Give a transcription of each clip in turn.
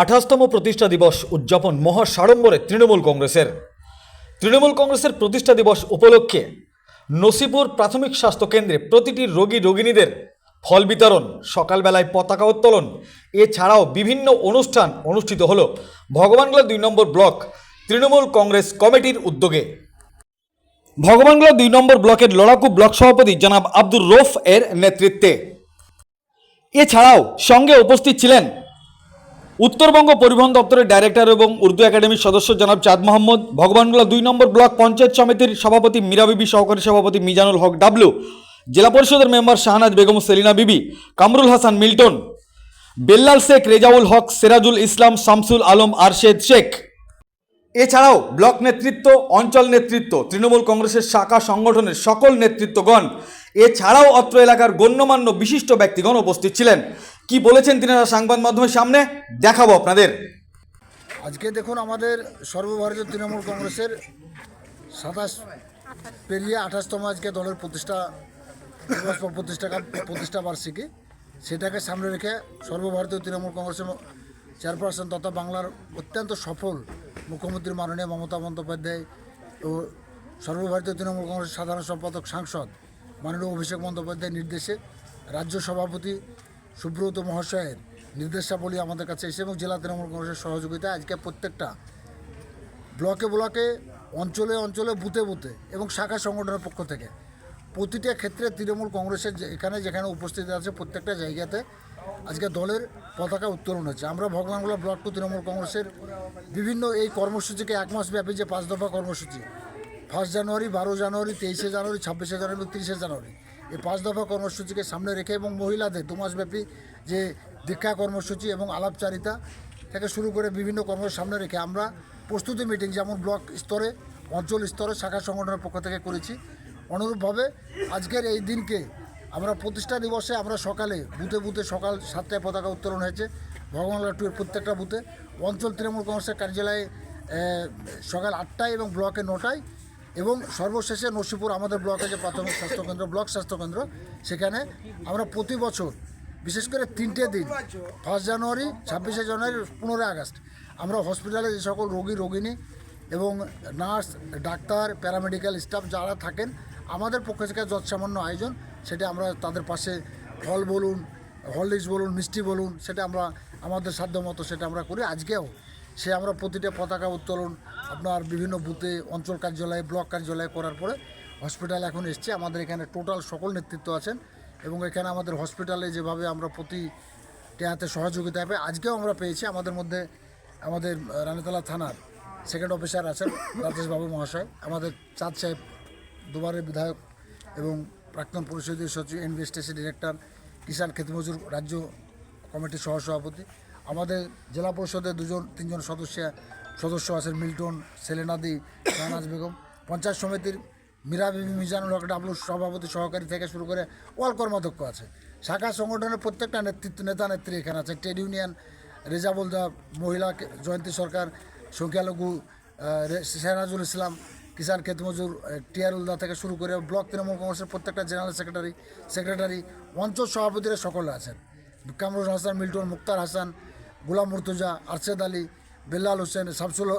আঠাশতম প্রতিষ্ঠা দিবস উদযাপন মহা সাড়ম্বরে তৃণমূল কংগ্রেসের। তৃণমূল কংগ্রেসের প্রতিষ্ঠা দিবস উপলক্ষে নসিপুর প্রাথমিক স্বাস্থ্য কেন্দ্রে প্রতিটি রোগী রোগিণীদের ফল বিতরণ, সকালবেলায় পতাকা উত্তোলন, এছাড়াও বিভিন্ন অনুষ্ঠান অনুষ্ঠিত হল। ভগবানগোলা দুই নম্বর ব্লক তৃণমূল কংগ্রেস কমিটির উদ্যোগে। ভগবানগোলা দুই নম্বর ব্লকের লড়াকু ব্লক সভাপতি জনাব আব্দুর রফ এর নেতৃত্বে। এছাড়াও সঙ্গে উপস্থিত ছিলেন উত্তরবঙ্গ পরিবহন দপ্তরের ডাইরেক্টর এবং উর্দু একাডেমির সদস্য জনাব চাঁদ মোহাম্মদ, ভগবানগোলা দুই নম্বর ব্লক পঞ্চায়েত সমিতির সভাপতি মীরা বিবি, সহকারী সভাপতি মিজানুল হক ডাবলু, জেলা পরিষদের মেম্বার শাহনাজ বেগম, সেলিনা বিবি, কামরুল হাসান মিল্টন, বেল্লাল শেখ, রেজাউল হক, সেরাজুল ইসলাম, শামসুল আলম, আরশেদ শেখ। এছাড়াও ব্লক নেতৃত্ব, অঞ্চল নেতৃত্ব, তৃণমূল কংগ্রেসের শাখা সংগঠনের সকল নেতৃত্বগণ, এছাড়াও অত্র এলাকার গণ্যমান্য বিশিষ্ট ব্যক্তিগণ উপস্থিত ছিলেন। কি বলেছেন তিনারা সংবাদ মাধ্যমের সামনে? দেখাবো আপনাদের। আজকে দেখুন আমাদের সর্বভারতীয় তৃণমূল কংগ্রেসের সাতাশ পেরিয়ে আঠাশতম আজকে দলের প্রতিষ্ঠা প্রতিষ্ঠা প্রতিষ্ঠা বার্ষিকী। সেটাকে সামনে রেখে সর্বভারতীয় তৃণমূল কংগ্রেসের চেয়ারপারসন তথা বাংলার অত্যন্ত সফল মুখ্যমন্ত্রী মাননীয় মমতা বন্দ্যোপাধ্যায় ও সর্বভারতীয় তৃণমূল কংগ্রেসের সাধারণ সম্পাদক, সাংসদ মাননীয় অভিষেক বন্দ্যোপাধ্যায়ের নির্দেশে রাজ্য সভাপতি সুব্রত মহাশয়ের নির্দেশাবলী আমাদের কাছে এসে এবং জেলা তৃণমূল কংগ্রেসের সহযোগিতা আজকে প্রত্যেকটা ব্লকে ব্লকে, অঞ্চলে অঞ্চলে, বুথে বুথে এবং শাখা সংগঠনের পক্ষ থেকে প্রতিটা ক্ষেত্রে তৃণমূল কংগ্রেসের এখানে যেখানে উপস্থিত আছে প্রত্যেকটা জায়গাতে আজকে দলের পতাকা উত্তোলন হচ্ছে। আমরা ভগবানগোলা ব্লক টু তৃণমূল কংগ্রেসের বিভিন্ন এই কর্মসূচিকে এক মাস ব্যাপী যে পাঁচ দফা কর্মসূচি, ফার্স্ট জানুয়ারি, বারো জানুয়ারি, তেইশে জানুয়ারি, ছাব্বিশে জানুয়ারি এবং তিরিশে জানুয়ারি। এই পাঁচ দফা কর্মসূচিকে সামনে রেখে এবং মহিলাদের দু মাসব্যাপী যে দীক্ষা কর্মসূচি এবং আলাপচারিতা থেকে শুরু করে বিভিন্ন কর্ম সামনে রেখে আমরা প্রস্তুতি মিটিং যেমন ব্লক স্তরে, অঞ্চল স্তরে, শাখা সংগঠনের পক্ষ থেকে করেছি। অনুরূপভাবে আজকের এই দিনকে আমরা প্রতিষ্ঠা দিবসে আমরা সকালে বুথে বুথে সকাল সাতটায় পতাকা উত্তোলন হয়েছে। ভগবানলা টুয়ের প্রত্যেকটা বুথে। অঞ্চল তৃণমূল কংগ্রেসের কার্যালয়ে সকাল আটটায় এবং ব্লকে নটায় এবং সর্বশেষে নসিপুর আমাদের ব্লকে যে প্রাথমিক স্বাস্থ্যকেন্দ্র ব্লক স্বাস্থ্যকেন্দ্র সেখানে আমরা প্রতি বছর, বিশেষ করে তিনটে দিন ফার্স্ট জানুয়ারি, ছাব্বিশে জানুয়ারি, পনেরোই আগস্ট, আমরা হসপিটালে যে সকল রোগী রোগিনী এবং নার্স, ডাক্তার, প্যারামেডিক্যাল স্টাফ যারা থাকেন, আমাদের পক্ষে থেকে যৎসামান্য আয়োজন, সেটা আমরা তাদের পাশে ফল বলুন, হরলিক্স বলুন, মিষ্টি বলুন, সেটা আমরা, আমাদের সাধ্য মতো সেটা আমরা করি। আজকেও সে আমরা প্রতিটা পতাকা উত্তোলন আপনার বিভিন্ন বুথে, অঞ্চল কার্যালয়ে, ব্লক কার্যালয়ে করার পরে হসপিটাল এখন এসছে। আমাদের এখানে টোটাল সকল নেতৃত্ব আছেন এবং এখানে আমাদের হসপিটালে যেভাবে আমরা প্রতি টেহাতে সহযোগিতা পাই, আজকেও আমরা পেয়েছি। আমাদের মধ্যে আমাদের রানীতলা থানার সেকেন্ড অফিসার আছেন রাজেশবাবু মহাশয়। আমাদের চাঁদ সাহেব দুবারের বিধায়ক এবং প্রাক্তন পরিষদীয় সচিব এনভিএসটিসি ডিরেক্টর কিষাণ খেতমজুর রাজ্য কমিটির সহসভাপতি। আমাদের জেলা পরিষদের দুজন, তিনজন সদস্য সদস্য আছেন মিল্টন সেলেনাদি শাহনাজ বেগম। পঞ্চায়েত সমিতির মীরা বিবি মিজানুল হক ডাবলু সভাপতি সহকারী থেকে শুরু করে ওয়াল কর্মাধ্যক্ষ আছে। শাখা সংগঠনের প্রত্যেকটা নেতৃত্ব, নেতা নেত্রী এখানে আছে। ট্রেড ইউনিয়ন রেজাবুল দা মহিলা জয়ন্তী সরকার, সংখ্যালঘু শেহনাজুল ইসলাম, কিষাণ ক্ষেত মজুর টিয়ারুলদা থেকে শুরু করে ব্লক তৃণমূল কংগ্রেসের প্রত্যেকটা জেনারেল সেক্রেটারি সেক্রেটারি অঞ্চল সভাপতিরা সকলে আছেন। কামরুল হাসান, মিল্টন মুক্তার হাসান গোলাম মুর্তুজা, আরশেদ আলী, বেল্লাল হোসেন, শামসুল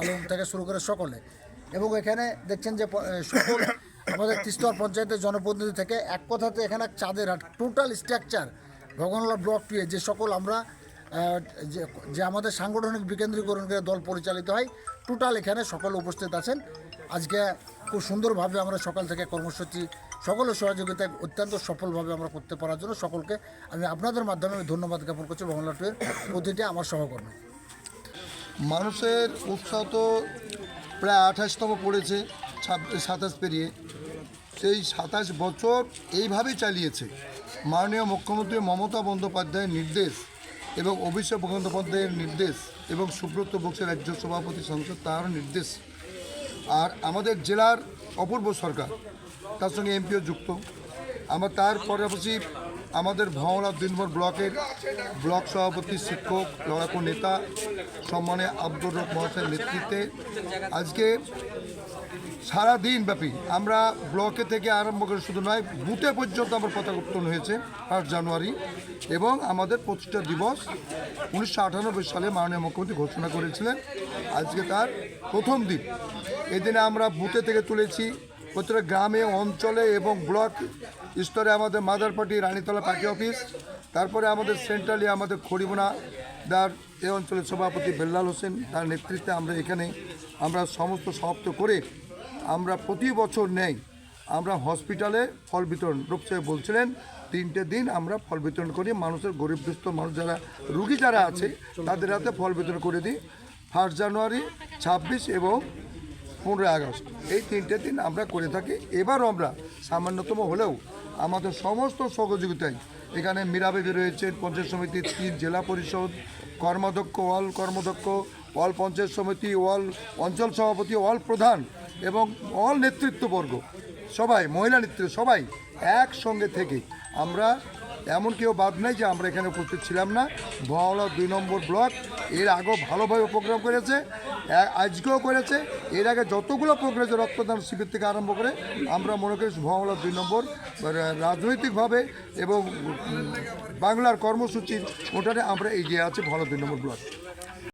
আলম থেকে শুরু করে সকলে। এবং এখানে দেখছেন যে সকল আমাদের তিস্তর পঞ্চায়েতের জনপ্রতিনিধি থেকে এক কথাতে এখানে চাঁদের হাট টোটাল স্ট্রাকচার ভগবানলা ব্লক টুয়ে যে সকল আমরা যে আমাদের সাংগঠনিক বিকেন্দ্রীকরণ করে দল পরিচালিত হয় টোটাল এখানে সকল উপস্থিত আছেন। আজকে খুব সুন্দরভাবে আমরা সকাল থেকে কর্মসূচি, সকলের সহযোগিতায় অত্যন্ত সফলভাবে আমরা করতে পারার জন্য সকলকে আমি আপনাদের মাধ্যমে আমি ধন্যবাদ জ্ঞাপন করছি বাংলা টুয়ের প্রতিটি আমার সহকর্মী। মানুষের উৎসাহ তো প্রায় আঠাশতম পড়েছে সাতাশ পেরিয়ে। সেই সাতাশ বছর এইভাবেই চালিয়েছে। মাননীয় মুখ্যমন্ত্রী মমতা বন্দ্যোপাধ্যায়ের নির্দেশ এবং অভিষেক বন্দ্যোপাধ্যায়ের নির্দেশ এবং সুব্রত বক্সের রাজ্য সভাপতি সংসদ তার নির্দেশ আর আমাদের জেলার অপূর্ব সরকার তার সঙ্গে এমপিও যুক্ত। আমার তার পাশাপাশি আমাদের ভাওনা দিনভর ব্লকের ব্লক সভাপতি শিক্ষক, লড়াকু নেতা, সম্মানে আব্দুর রব মহাশয়ের নেতৃত্বে আজকে সারা দিন ব্যাপী আমরা ব্লকে থেকে আরম্ভ করে শুধু নয়, বুথে পর্যন্ত আমার পতাকা উত্তোলন হয়েছে ফার্স্ট জানুয়ারি এবং আমাদের প্রতিষ্ঠা দিবস উনিশশো আটানব্বই সালে মাননীয় মুখ্যমন্ত্রী ঘোষণা করেছিলেন। আজকে তার প্রথম দিন। এদিনে আমরা বুথে থেকে তুলেছি প্রতিটা গ্রামে, অঞ্চলে এবং ব্লক স্তরে আমাদের mother party Ranitala party office, তারপরে আমাদের সেন্ট্রালি আমাদের খড়িবোনা দার এ অঞ্চলের সভাপতি বেল্লাল হোসেন, তার নেতৃত্বে আমরা এখানে আমরা সমস্ত সমাপ্ত করে আমরা প্রতি বছর নেই, আমরা হসপিটালে ফল বিতরণ, রূপ সাহেব বলছিলেন, তিনটে দিন আমরা ফল বিতরণ করি, মানুষের গরিব দুস্থ মানুষ যারা, রুগী যারা আছে, তাদের হাতে ফল বিতরণ করে দিই। ফার্স্ট জানুয়ারি ছাব্বিশ এবং পনেরোই আগস্ট। এই তিনটে দিন আমরা করে থাকি। এবারও আমরা সামান্যতম হলেও আমাদের সমস্ত সহযোগিতায় এখানে মীরাবেদি রয়েছেন, পঞ্চায়েত সমিতি তিন জেলা পরিষদ কর্মাধ্যক্ষ অল কর্মদক্ষ অল পঞ্চায়েত সমিতি অল অঞ্চল সভাপতি অল প্রধান এবং অল নেতৃত্ববর্গ। সবাই, মহিলা নেতৃত্ব সবাই একসঙ্গে থেকে আমরা এমন কেউ বাদ নাই যে আমরা এখানে উপস্থিত ছিলাম না। ভওয়ালা দুই নম্বর ব্লক, এর আগেও ভালোভাবে প্রোগ্রাম করেছে আজকেও করেছে। এর আগে যতগুলো প্রোগ্রাম রক্তদান শিবির থেকে আরম্ভ করে, আমরা মনে করি ভওয়ালা দুই নম্বর রাজনৈতিকভাবে এবং বাংলার কর্মসূচির ওটারে আমরা এগিয়ে আছি ভালো দুই নম্বর ব্লক।